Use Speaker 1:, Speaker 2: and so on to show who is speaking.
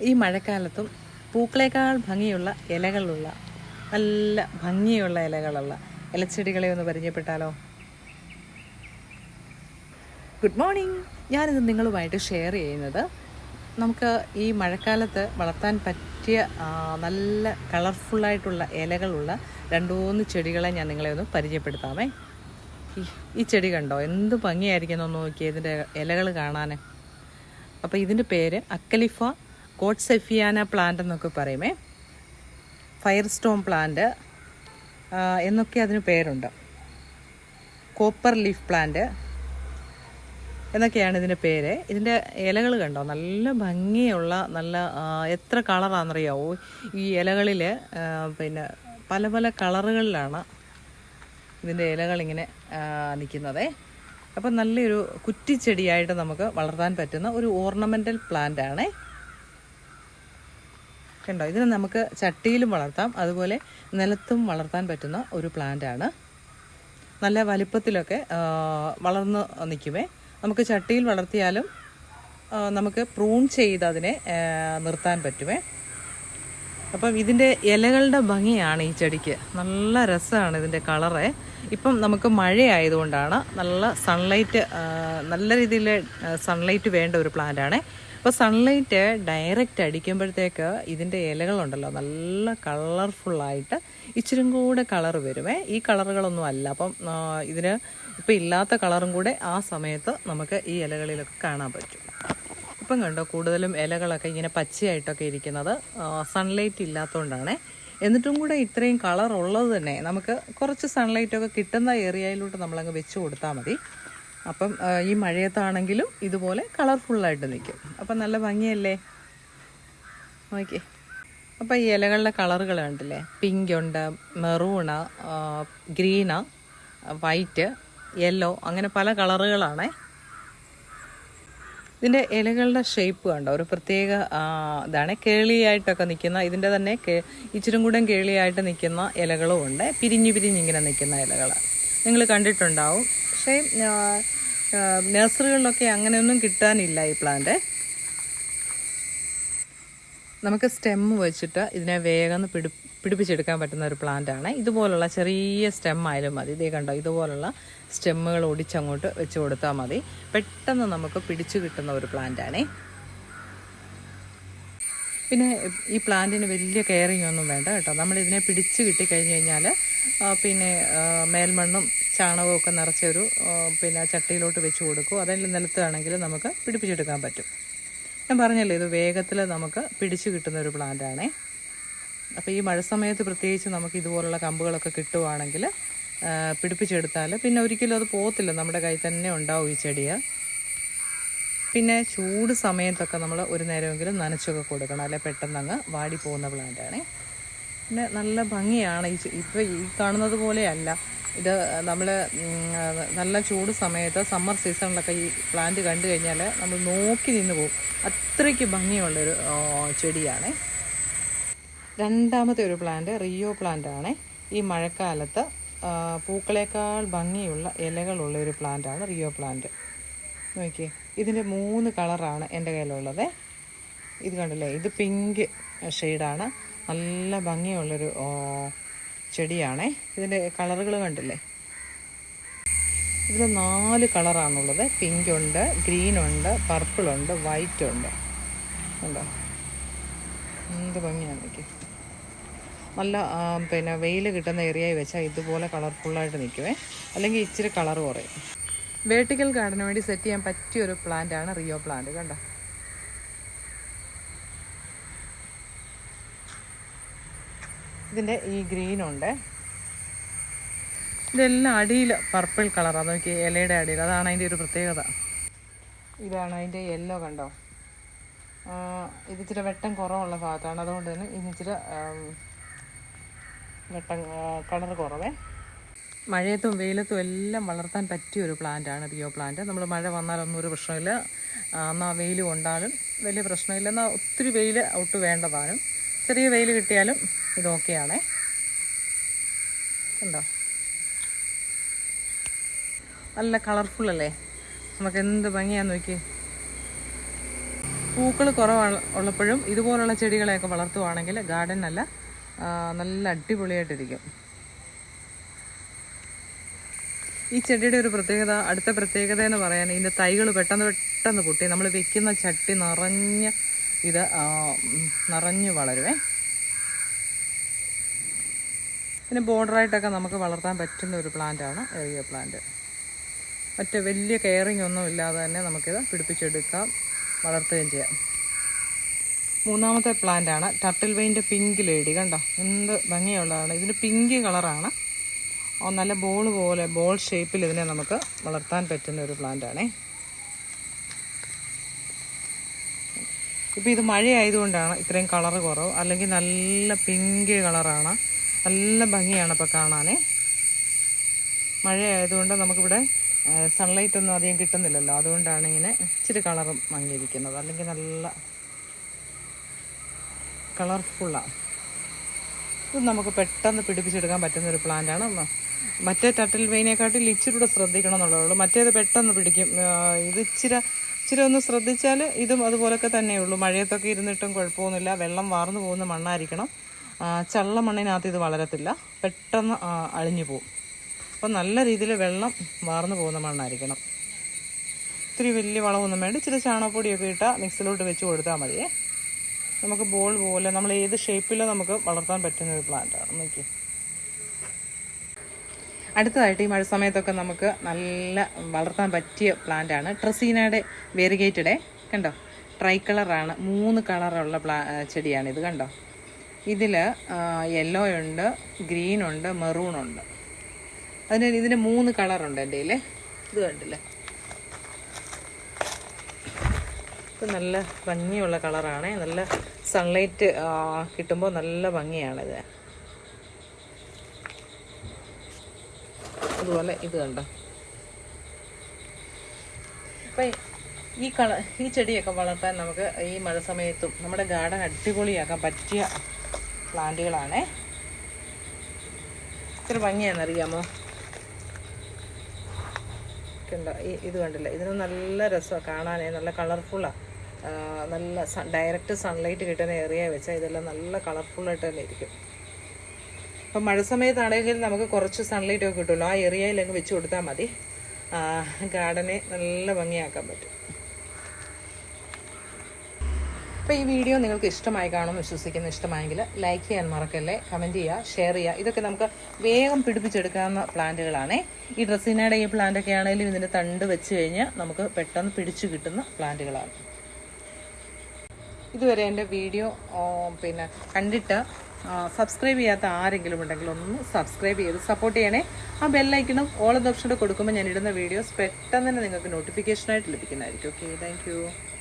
Speaker 1: ഈ മഴക്കാലത്തും പൂക്കളേക്കാൾ ഭംഗിയുള്ള ഇലകളുള്ള നല്ല ഭംഗിയുള്ള ഇലകളുള്ള ഇലച്ചെടികളെ ഒന്ന് പരിചയപ്പെട്ടാലോ? ഗുഡ് മോർണിംഗ് ഞാനിത് നിങ്ങളുമായിട്ട് ഷെയർ ചെയ്യുന്നത് നമുക്ക് ഈ മഴക്കാലത്ത് വളർത്താൻ പറ്റിയ നല്ല കളർഫുള്ളായിട്ടുള്ള ഇലകളുള്ള രണ്ട് മൂന്ന് ചെടികളെ ഞാൻ നിങ്ങളെ ഒന്ന് പരിചയപ്പെടുത്താമേ. ഈ- ചെടി കണ്ടോ? എന്ത് ഭംഗിയായിരിക്കുന്നു നോക്കിയേ ഇതിന്റെ ഇലകൾ കാണാൻ അപ്പോൾ ഇതിന്റെ പേര് അക്കലിഫ കോട്ട്സെഫിയാന പ്ലാന്റ് എന്നൊക്കെ പറയുമേ. ഫയർ സ്റ്റോൺ പ്ലാന്റ് എന്നൊക്കെ അതിന് പേരുണ്ട്. കോപ്പർ ലീഫ് പ്ലാന്റ് എന്നൊക്കെയാണ് ഇതിന്റെ പേര്. ഇതിന്റെ ഇലകൾ കണ്ടോ? നല്ല ഭംഗിയുള്ള നല്ല എത്ര കളറാണെന്നറിയാവോ? ഈ ഇലകളിൽ പിന്നെ പല പല കളറുകളിലാണ് ഇതിന്റെ ഇലകളിങ്ങനെ നിൽക്കുന്നത്. അപ്പം നല്ലൊരു കുറ്റിച്ചെടിയായിട്ട് നമുക്ക് വളർത്താൻ പറ്റുന്ന ഒരു ഓർണമെന്റൽ പ്ലാന്റ് ആണ്. കണ്ടോ ഇതിനെ നമുക്ക് ചട്ടിയിലും വളർത്താം. അതുപോലെ നിലത്തും വളർത്താൻ പറ്റുന്ന ഒരു പ്ലാന്റ് ആണ്. നല്ല വലിപ്പത്തിലൊക്കെ വളർന്ന് നിൽക്കുമേ നമുക്ക് ചട്ടിയിൽ വളർത്തിയാലും നമുക്ക് പ്രൂൺ ചെയ്ത് അതിനെ നിർത്താൻ പറ്റുമേ അപ്പം ഇതിന്റെ ഇലകളുടെ ഭംഗിയാണ് ഈ ചെടിക്ക്. നല്ല രസമാണ് ഇതിന്റെ കളറ്. ഇപ്പം നമുക്ക് മഴയായതുകൊണ്ടാണ് നല്ല സൺലൈറ്റ് നല്ല രീതിയിൽ സൺലൈറ്റ് വേണ്ട ഒരു പ്ലാന്റാണ് അപ്പോൾ സൺലൈറ്റ് ഡയറക്റ്റ് അടിക്കുമ്പോഴത്തേക്ക് ഇതിന്റെ ഇലകളുണ്ടല്ലോ നല്ല കളർഫുള്ളായിട്ട് ഇച്ചിരി കൂടെ കളർ വരുമേ ഈ കളറുകളൊന്നും അല്ല. അപ്പം ഇതിന് ഇപ്പം ഇല്ലാത്ത കളറും കൂടെ ആ സമയത്ത് നമുക്ക് ഈ ഇലകളിലൊക്കെ കാണാൻ പറ്റും. ഇപ്പം കണ്ടോ കൂടുതലും ഇലകളൊക്കെ ഇങ്ങനെ പച്ചയായിട്ടൊക്കെ ഇരിക്കുന്നത്. സൺലൈറ്റ് ഇല്ലാത്തതുകൊണ്ടാണ് എന്നിട്ടും കൂടെ ഇത്രയും കളർ ഉള്ളത് തന്നെ. നമുക്ക് കുറച്ച് സൺലൈറ്റൊക്കെ കിട്ടുന്ന ഏരിയയിലോട്ട് നമ്മളങ്ങ് വെച്ച് കൊടുത്താൽ മതി. അപ്പം ഈ മഴയത്താണെങ്കിലും ഇതുപോലെ കളർഫുള്ളായിട്ട് നിൽക്കും അപ്പം നല്ല ഭംഗിയല്ലേ? ഓക്കെ അപ്പം ഈ ഇലകളുടെ കളറുകൾ കണ്ടില്ലേ? പിങ്ക് ഉണ്ട് മെറൂണ് ഗ്രീന് വൈറ്റ് യെല്ലോ അങ്ങനെ പല കളറുകളാണേ ഇതിന്റെ ഇലകളുടെ ഷേപ്പ് കണ്ടോ? ഒരു പ്രത്യേക ഇതാണ് കേളിയായിട്ടൊക്കെ നിൽക്കുന്ന ഇതിന്റെ തന്നെ ഇച്ചിരും കൂടെ കേളിയായിട്ട് നിൽക്കുന്ന ഇലകളും ഉണ്ട്. പിരിഞ്ഞു പിരിഞ്ഞിങ്ങനെ നിൽക്കുന്ന ഇലകൾ നിങ്ങൾ കണ്ടിട്ടുണ്ടാവും. പക്ഷേ നഴ്സറികളിലൊക്കെ അങ്ങനെയൊന്നും കിട്ടാനില്ല ഈ പ്ലാന്റ്. നമുക്ക് സ്റ്റെം വെച്ചിട്ട് ഇതിനെ വേഗം പിടി പിടിപ്പിച്ചെടുക്കാൻ പറ്റുന്ന ഒരു പ്ലാന്റാണ് ഇതുപോലുള്ള ചെറിയ സ്റ്റെം ആയാലും മതി. ഇതേ കണ്ടോ ഇതുപോലുള്ള സ്റ്റെമ്മുകൾ ഒടിച്ചങ്ങോട്ട് വെച്ച് കൊടുത്താൽ മതി. പെട്ടെന്ന് നമുക്ക് പിടിച്ചു കിട്ടുന്ന ഒരു പ്ലാന്റ് ആണേ. പിന്നെ ഈ പ്ലാന്റിന് വലിയ കെയറിങ് ഒന്നും വേണ്ട കേട്ടോ. നമ്മളിതിനെ പിടിച്ച് കിട്ടിക്കഴിഞ്ഞ് കഴിഞ്ഞാൽ പിന്നെ മേൽമണ്ണും ചാണകവും നിറച്ച നിറച്ചൊരു പിന്നെ ചട്ടിയിലോട്ട് വെച്ച് കൊടുക്കും. അതെല്ലാം നിലത്താണെങ്കിൽ നമുക്ക് പിടിപ്പിച്ചെടുക്കാൻ പറ്റും. ഞാൻ പറഞ്ഞല്ലോ ഇത് വേഗത്തിൽ നമുക്ക് പിടിച്ചു കിട്ടുന്ന ഒരു പ്ലാന്റ് ആണേ അപ്പോൾ ഈ മഴ സമയത്ത് പ്രത്യേകിച്ച് നമുക്ക് ഇതുപോലുള്ള കമ്പുകളൊക്കെ കിട്ടുവാണെങ്കിൽ പിടിപ്പിച്ചെടുത്താൽ പിന്നെ ഒരിക്കലും അത് പോകത്തില്ല. നമ്മുടെ കയ്യിൽ തന്നെ ഉണ്ടാവും ഈ ചെടിയ. പിന്നെ ചൂട് സമയത്തൊക്കെ നമ്മൾ ഒരു നേരമെങ്കിലും നനച്ചൊക്കെ കൊടുക്കണം. അല്ലെ പെട്ടെന്ന് അങ്ങ് വാടി പോകുന്ന പ്ലാന്റ് ആണേ പിന്നെ നല്ല ഭംഗിയാണ് ഈ ഇപ്പം ഈ കാണുന്നത് പോലെയല്ല. ഇത് നമ്മൾ നല്ല ചൂട് സമയത്ത് സമ്മർ സീസണിലൊക്കെ ഈ പ്ലാന്റ് കണ്ടു കഴിഞ്ഞാൽ നമ്മൾ നോക്കി നിന്ന് പോകും. അത്രയ്ക്ക് ഭംഗിയുള്ളൊരു ചെടിയാണ്. രണ്ടാമത്തെ ഒരു പ്ലാന്റ് റിയോ പ്ലാന്റ് ആണ് ഈ മഴക്കാലത്ത് പൂക്കളേക്കാൾ ഭംഗിയുള്ള ഇലകളുള്ള ഒരു പ്ലാന്റ് ആണ് റിയോ പ്ലാന്റ്. നോക്കിയേ ഇതിന്റെ മൂന്ന് കളറാണ് എന്റെ കയ്യിലുള്ളത്. ഇത് കണ്ടില്ലേ ഇത് പിങ്ക് ഷെയ്ഡാണ്. നല്ല ഭംഗിയുള്ളൊരു ചെടിയാണേ. ഇതിന്റെ കളറുകൾ കണ്ടില്ലേ? ഇതിൽ നാല് കളറാണുള്ളത്. പിങ്ക് ഉണ്ട് ഗ്രീൻ ഉണ്ട് പർപ്പിൾ ഉണ്ട് വൈറ്റ് ഉണ്ട് ഉണ്ടോ എന്ത് ഭംഗിയാണ് എനിക്ക് നല്ല പിന്നെ വെയിൽ കിട്ടുന്ന ഏരിയയിൽ വെച്ചാൽ ഇതുപോലെ കളർഫുള്ളായിട്ട് നിൽക്കുമേ അല്ലെങ്കിൽ ഇച്ചിരി കളർ കുറയും. വേർട്ടിക്കൽ ഗാർഡന് വേണ്ടി സെറ്റ് ചെയ്യാൻ പറ്റിയ ഒരു പ്ലാന്റ് ആണ് റിയോ പ്ലാന്റ്. കണ്ടോ? ഇതിന്റെ ഈ ഗ്രീനുണ്ട് ഇതെല്ലാം അടിയിൽ പർപ്പിൾ കളറാണ് നോക്കി ഇലയുടെ അടിയിൽ. അതാണ് അതിന്റെ ഒരു പ്രത്യേകത. ഇതാണ് അതിന്റെ യെല്ലോ കണ്ടോ? ഇത് ഇച്ചിരി വെട്ടം കുറവുള്ള ഭാഗത്താണ്. അതുകൊണ്ട് തന്നെ ഇതിച്ചിരി വെട്ടം കളർ കുറവേ. മഴയത്തും വെയിലത്തും എല്ലാം വളർത്താൻ പറ്റിയ ഒരു പ്ലാന്റാണ് റിയോ പ്ലാന്റ് നമ്മൾ മഴ വന്നാലൊന്നും ഒരു പ്രശ്നമില്ല. എന്നാൽ വെയിൽ കൊണ്ടാലും വലിയ പ്രശ്നമില്ല. എന്നാൽ ഒത്തിരി വെയിൽ ഒട്ട് വേണ്ടതാനും ചെറിയ വെയിൽ കിട്ടിയാലും ഇത് ഓക്കെയാണേ ഉണ്ടോ നല്ല കളർഫുൾ അല്ലേ? നമുക്ക് എന്ത് ഭംഗിയാന്ന് നോക്കി പൂക്കൾ കുറവ് ഉള്ളപ്പോഴും ഇതുപോലുള്ള ചെടികളെയൊക്കെ വളർത്തുവാണെങ്കിൽ ഗാർഡൻ നല്ല നല്ല അടിപൊളിയായിട്ടിരിക്കും. ഈ ചെടിയുടെ ഒരു പ്രത്യേകത അടുത്ത പ്രത്യേകത എന്ന് പറയാൻ ഇതിന്റെ തൈകൾ പെട്ടെന്ന് പെട്ടെന്ന് പൊട്ടി. നമ്മൾ വെക്കുന്ന ചട്ടി നിറഞ്ഞ് ഇത് നിറഞ്ഞു വളരുവേ. പിന്നെ ബോർഡറായിട്ടൊക്കെ നമുക്ക് വളർത്താൻ പറ്റുന്ന ഒരു പ്ലാന്റാണ് ഏരിയ പ്ലാന്റ്. മറ്റേ വലിയ കെയറിങ് ഒന്നും ഇല്ലാതെ തന്നെ നമുക്കിത് പിടിപ്പിച്ചെടുക്കാം വളർത്തുകയും ചെയ്യാം. മൂന്നാമത്തെ പ്ലാന്റ് ആണ് ടട്ടിൽ വെയിന്റെ പിങ്ക് ലേഡി കണ്ടോ? എന്ത് ഭംഗിയുള്ളതാണ്. ഇതിന് പിങ്ക് കളറാണ്. നല്ല ബോൾ പോലെ ബോൾ ഷേപ്പിൽ ഇതിനെ നമുക്ക് വളർത്താൻ പറ്റുന്ന ഒരു പ്ലാന്റ് ഇപ്പോൾ ഇത് മഴയായതുകൊണ്ടാണ് ഇത്രയും കളർ കുറവ്. അല്ലെങ്കിൽ നല്ല പിങ്ക് കളറാണ്. നല്ല ഭംഗിയാണ് ഇപ്പോൾ കാണാനേ. മഴയായതുകൊണ്ട് നമുക്കിവിടെ സൺലൈറ്റ് ഒന്നും അധികം കിട്ടുന്നില്ലല്ലോ. അതുകൊണ്ടാണ് ഇങ്ങനെ ഇച്ചിരി കളറും മങ്ങിയിരിക്കുന്നത്. അല്ലെങ്കിൽ നല്ല കളർഫുള്ളാണ് ഇത് നമുക്ക് പെട്ടെന്ന് പിടിപ്പിച്ചെടുക്കാൻ പറ്റുന്ന ഒരു പ്ലാന്റ് ആണ് മ- മറ്റേ ടട്ടിൽ വെയിനെക്കാട്ടിൽ ഇച്ചിരി കൂടെ ശ്രദ്ധിക്കണം എന്നുള്ളൂ മറ്റേത് പെട്ടെന്ന് പിടിക്കും. ഇത് ഇച്ചിരി ഇച്ചിരി ഒന്ന് ശ്രദ്ധിച്ചാൽ ഇതും അതുപോലൊക്കെ തന്നെയുള്ളൂ. മഴയത്തൊക്കെ ഇരുന്നിട്ടും കുഴപ്പമൊന്നുമില്ല. വെള്ളം വാർന്നു പോകുന്ന മണ്ണായിരിക്കണം. ചള്ള മണ്ണിനകത്ത് ഇത് വളരത്തില്ല. പെട്ടെന്ന് അളിഞ്ഞു പോകും അപ്പം നല്ല രീതിയിൽ വെള്ളം വാർന്നു പോകുന്ന മണ്ണായിരിക്കണം. ഇത്തിരി വലിയ വളമൊന്നും വേണ്ട. ഇച്ചിരി ചാണകപ്പൊടിയൊക്കെ ഇട്ടാൽ മിക്സിലോട്ട് വെച്ച് കൊടുത്താൽ മതിയേ നമുക്ക് ബോൾ പോലെ നമ്മൾ ഏത് ഷേപ്പിലും നമുക്ക് വളർത്താൻ പറ്റുന്ന ഒരു പ്ലാന്റാണ് നോക്കി അടുത്തതായിട്ട് ഈ മഴ സമയത്തൊക്കെ നമുക്ക് നല്ല വളർത്താൻ പറ്റിയ പ്ലാന്റാണ് ട്രസീനയുടെ വേരിഗേറ്റഡേ കണ്ടോ? ട്രൈ കളറാണ് മൂന്ന് കളറുള്ള പ്ലാ ചെടിയാണ് ഇത് കണ്ടോ? ഇതിൽ യെല്ലോ ഉണ്ട് ഗ്രീൻ ഉണ്ട് മെറൂൺ ഉണ്ട്. അതിന് ഇതിന് മൂന്ന് കളറുണ്ട് എന്റെ കയ്യിൽ ഇത് കണ്ടില്ലേ? ഇത് നല്ല ഭംഗിയുള്ള കളറാണ്. നല്ല സൺലൈറ്റ് കിട്ടുമ്പോൾ നല്ല ഭംഗിയാണിത്. അതുപോലെ ഇത് കണ്ടോ? അപ്പം ഈ കള ഈ ചെടിയൊക്കെ വളർത്താൻ നമുക്ക് ഈ മഴ സമയത്തും നമ്മുടെ ഗാർഡൻ അടിപൊളിയാക്കാൻ പറ്റിയ പ്ലാന്റുകളാണേ. ഇത്ര ഭംഗിയാണെന്നറിയാമോ? കണ്ടോ ഈ ഇത് കണ്ടില്ല? ഇതിന് നല്ല രസമാണ് കാണാനേ നല്ല കളർഫുള്ളാണ് നല്ല ഡയറക്റ്റ് സൺലൈറ്റ് കിട്ടുന്ന ഏറിയ വെച്ചാൽ ഇതെല്ലാം നല്ല കളർഫുള്ളായിട്ട് തന്നെ ഇരിക്കും. അപ്പം മഴ സമയത്താണെങ്കിൽ നമുക്ക് കുറച്ച് സൺലൈറ്റൊക്കെ കിട്ടുമല്ലോ. ആ ഏരിയയിൽ അങ്ങ് വെച്ച് കൊടുത്താൽ മതി. ഗാർഡനെ നല്ല ഭംഗിയാക്കാൻ പറ്റും. അപ്പോൾ ഈ വീഡിയോ നിങ്ങൾക്ക് ഇഷ്ടമായി കാണുമെന്ന് വിശ്വസിക്കുന്നു ഇഷ്ടമായെങ്കിൽ ലൈക്ക് ചെയ്യാൻ മറക്കല്ലേ കമന്റ് ചെയ്യുക ഷെയർ ചെയ്യുക. ഇതൊക്കെ നമുക്ക് വേഗം പിടിപ്പിച്ചെടുക്കാവുന്ന പ്ലാന്റുകളാണേ ഈ ഡ്രസ്സിനയുടെ ഈ പ്ലാന്റൊക്കെ ആണെങ്കിലും ഇതിന്റെ തണ്ട് വെച്ച് കഴിഞ്ഞാൽ നമുക്ക് പെട്ടെന്ന് പിടിച്ചു കിട്ടുന്ന പ്ലാന്റുകളാണ് ഇതുവരെ എന്റെ വീഡിയോ പിന്നെ കണ്ടിട്ട് സബ്സ്ക്രൈബ് ചെയ്യാത്ത ആരെങ്കിലും ഉണ്ടെങ്കിൽ ഒന്ന് സബ്സ്ക്രൈബ് ചെയ്ത് സപ്പോർട്ട് ചെയ്യണേ. ആ ബെല്ലൈക്കണം ഓൾ ഓപ്ഷൻ കൊടുക്കുമ്പോൾ ഞാൻ ഇടുന്ന വീഡിയോസ് പെട്ടെന്ന് തന്നെ നിങ്ങൾക്ക് നോട്ടിഫിക്കേഷനായിട്ട് ലഭിക്കുന്നതായിരിക്കും. Okay thank